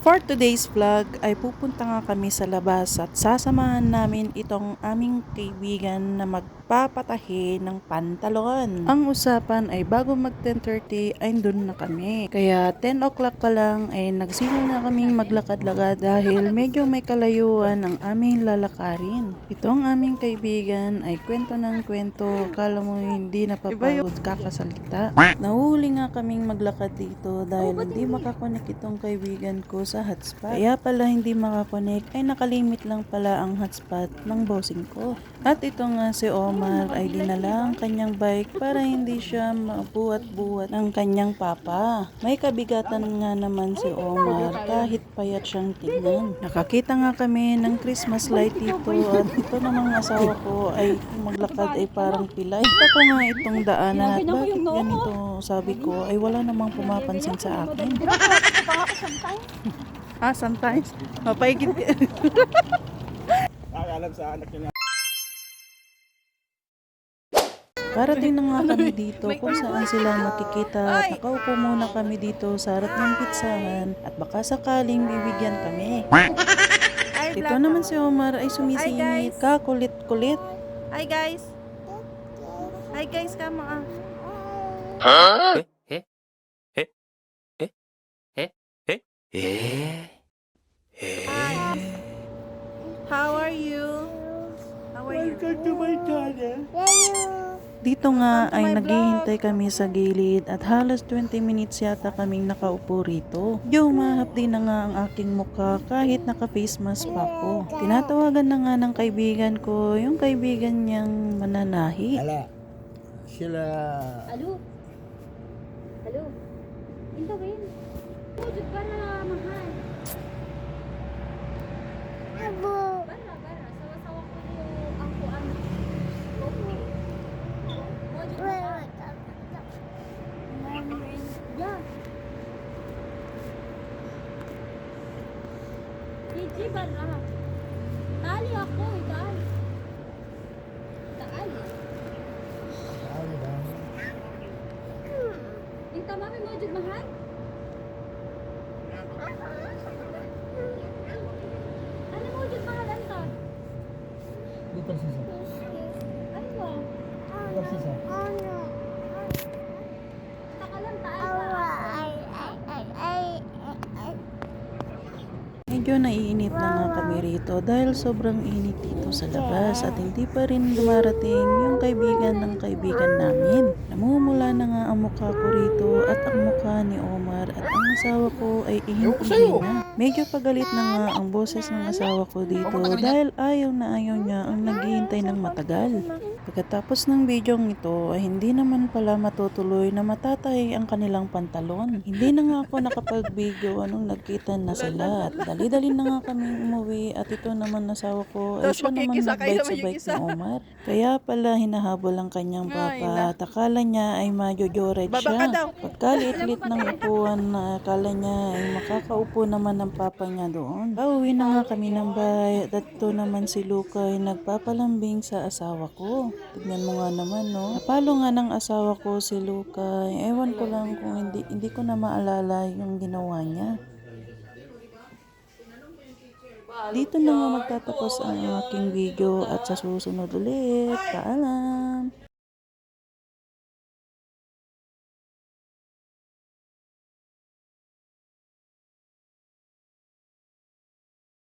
For today's vlog ay pupunta nga kami sa labas at sasamahan namin itong aming kaibigan na magpapatahi ng pantalon. Ang usapan ay bago mag 10.30 ay doon na kami. Kaya 10 o'clock pa lang ay nagsimula na kaming maglakad-lakad dahil medyo may kalayuan ang aming lalakarin. Itong aming kaibigan ay kwento ng kwento, kala mo hindi napapagod kakasalita. Nahuli nga kaming maglakad dito dahil hindi makakonek itong kaibigan ko sa hotspot. Kaya pala hindi makakonek ay nakalimit lang pala ang hotspot ng bossing ko. At ito nga si Omar ay dinala ang kanyang bike para hindi siya mabuhat-buhat ng kanyang papa. May kabigatan nga naman si Omar kahit payat siyang tignan. Nakakita nga kami ng Christmas light dito at ito namang asawa ko ay maglakad ay parang pilay. Kita ko nga itong daanan at bakit ganito sabi ko ay wala namang pumapansin sa akin. Ah, sometimes. Mapaigit. Alam sa anak niya. Parating na nga kami dito kung saan sila makikita at nakaupo muna kami dito sa harap ng pitsahan at baka sakaling bibigyan kami. Ito naman si Omar ay sumisingit. Kakulit-kulit. Hi guys. Hi guys, kama ah. How are you? How are you? Dito nga ay naghihintay kami sa gilid at halos 20 minutes yata kaming nakaupo rito. Yo, mahapdi na nga ang aking mukha kahit naka-face mask pa ako. Tinatawagan na nga ng kaibigan ko, yung kaibigan niyang mananahi. Hala. Sila. Alo? Alo? Ito ba yun? Pujud ka na, mahal. Bara, bara. Sawa-sawa ko yung ang kuan. Okay. Pujud ka. Yeah. Gigi ba na? Tali ako, eh, tali. Tali. Yung tama may module mahal? Dito sisa. Ano mo? Dito sisa. Takalan tayo ba? Medyo naiinit na nga kami rito dahil sobrang init dito sa labas at hindi pa rin dumarating yung kaibigan ng kaibigan namin. Namumula na nga ang mukha ko rito at ang mukha ni Omar at ang asawa ko ay ihing na. Medyo pagalit na nga ang boses ng asawa ko dito dahil ayaw na ayaw niya ang naghihintay ng matagal. Pagkatapos ng bidyong ito ay hindi naman pala matutuloy na matatay ang kanilang pantalon. Hindi na nga ako nakapag-video anong nagkita na sila dali-dali na nga kami umuwi at ito naman nasawa ko ay siya naman nagbike sa bike ni Omar. Kaya pala hinahabol ang kanyang papa at akala niya ay majojored siya. Pagkaliit-lit ng upuan na akala niya ay makakaupo naman ng papa niya doon. Pauwi na nga kami ng bahay at ito naman si Luca ay nagpapalambing sa asawa ko. Tignan mo nga naman no. Napalo nga ng asawa ko si Luca. Ewan ko lang kung hindi, hindi ko na maalala yung ginawa niya. Dito na nga magtatapos ang aking video at sa susunod ulit. Paalam!